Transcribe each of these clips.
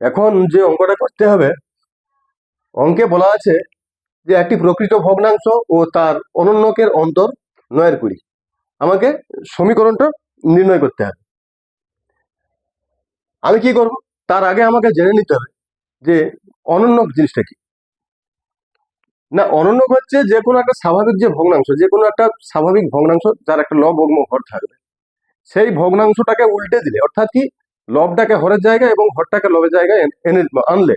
এখন যে অঙ্কটা করতে হবে, অঙ্কে বলা আছে যে একটি প্রকৃত ভগ্নাংশ ও তার অনন্যকের অন্তর নয়ের কুড়ি। আমাকে সমীকরণটা নির্ণয় করতে হবে। আমি কি করব? তার আগে আমাকে জেনে নিতে হবে যে অনন্যক জিনিসটা কি। না, অনন্যক হচ্ছে যে কোনো একটা স্বাভাবিক যে ভগ্নাংশ, যে কোনো একটা স্বাভাবিক ভগ্নাংশ, যার একটা লব অগ্ম হর থাকবে। সেই ভগ্নাংশটাকে উল্টে দিলে, অর্থাৎ কি? লবটাকে হরের জায়গায় এবং হরটাকে লবের জায়গায় এনে- আনলে।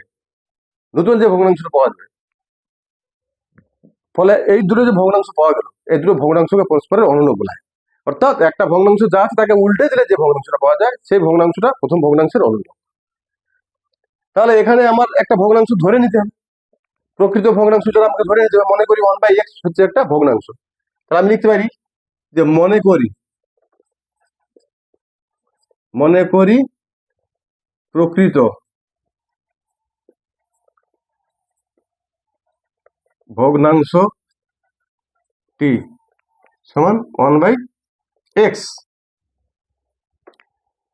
নতুন যে ভগ্নাংশটা পাওয়া যাবে। ফলে এই দুটো যে ভগ্নাংশ পাওয়া গেল, এই দুটো ভগ্নাংশকে পরস্পরের অনন্য বলা হয়। অর্থাৎ একটা ভগ্নাংশ যা আছে তাকে উল্টে দিলে যে ভগ্নাংশটা পাওয়া যায়, সেই ভগ্নাংশটা প্রথম ভগ্নাংশের অনন্য তাহলে এখানে আমার একটা ভগ্নাংশ ধরে নিতে হবে। প্রকৃত ভগ্নাংশ যেটা আমাকে ধরে নিতে হবে, মনে করি ওয়ান বাই এক্স হচ্ছে একটা ভগ্নাংশ। তাহলে আমি লিখতে পারি যে মনে করি মনে করি, প্রকৃত। ভগ্নাংশ টি সমান ওয়ান বাই এক্স।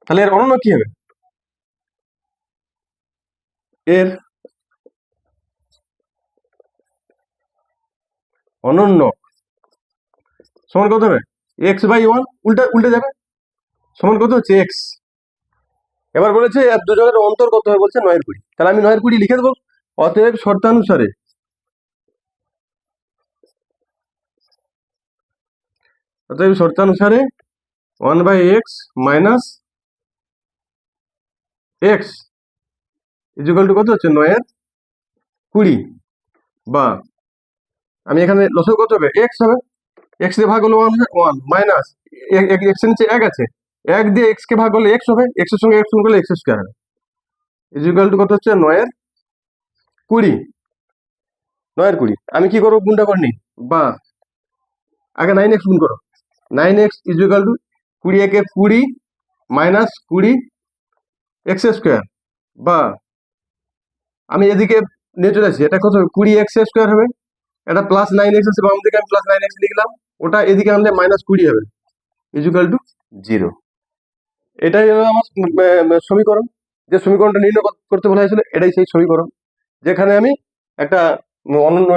তাহলে এর অনন্য কি হবে? এর অনন্য। সমান কত হবে? এক্স বাই ওয়ান, উল্টা, উল্টে যাবে। সমান কত হচ্ছে? এক্স এবার বলেছে দুজনের অন্তর কত হবে বলছে? নয়ের কুড়ি। তাহলে আমি নয়ের কুড়ি লিখে দেবো। অতএব শর্তানুসারে। অতএব শর্তানুসারে one by x minus x equal to কত হচ্ছে? নয়ের কুড়ি। বা, আমি এখানে লসও কত হবে? এক্স হবে। এক্স দিয়ে ভাগ হলো ওয়ান ওয়ান মাইনাস এক্সের নিচে এক আছে। এক দিয়ে এক্স কে ভাগ করলে এক্স হবে এক্সের সঙ্গে এক্স গুণ করলে এক্স স্কোয়ার হবে। ইজিক্যাল টু কত হচ্ছে? নয়ের কুড়ি। নয়ের কুড়ি। আমি কি করব? গুণটা করে নিই। বা, আগে নাইন এক্স গুণ করো। নাইন এক্স ইজিক্যাল টু কুড়ি একে কুড়ি মাইনাস কুড়ি এক্স স্কোয়ার বা, আমি এদিকে নিয়ে চলে আসছি এটা কত কুড়ি এক্স স্কোয়ার হবে। এটা প্লাস নাইন এক্স আছে, বাম দিকে আমি প্লাস নাইন এক্স লিখলাম। ওটা এদিকে আনলে মাইনাস কুড়ি হবে। ইজিক্যাল টু জিরো এটাই হলো আমার সমীকরণ। যে সমীকরণটা নির্ণয় করতে বলা হয়েছিল, এটাই সেই সমীকরণ। যেখানে আমি একটা অনন্য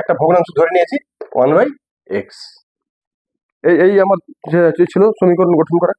একটা ভগ্নাংশ ধরে নিয়েছি ওয়ান বাই এক্স এই আমার ছিল সমীকরণ গঠন করা।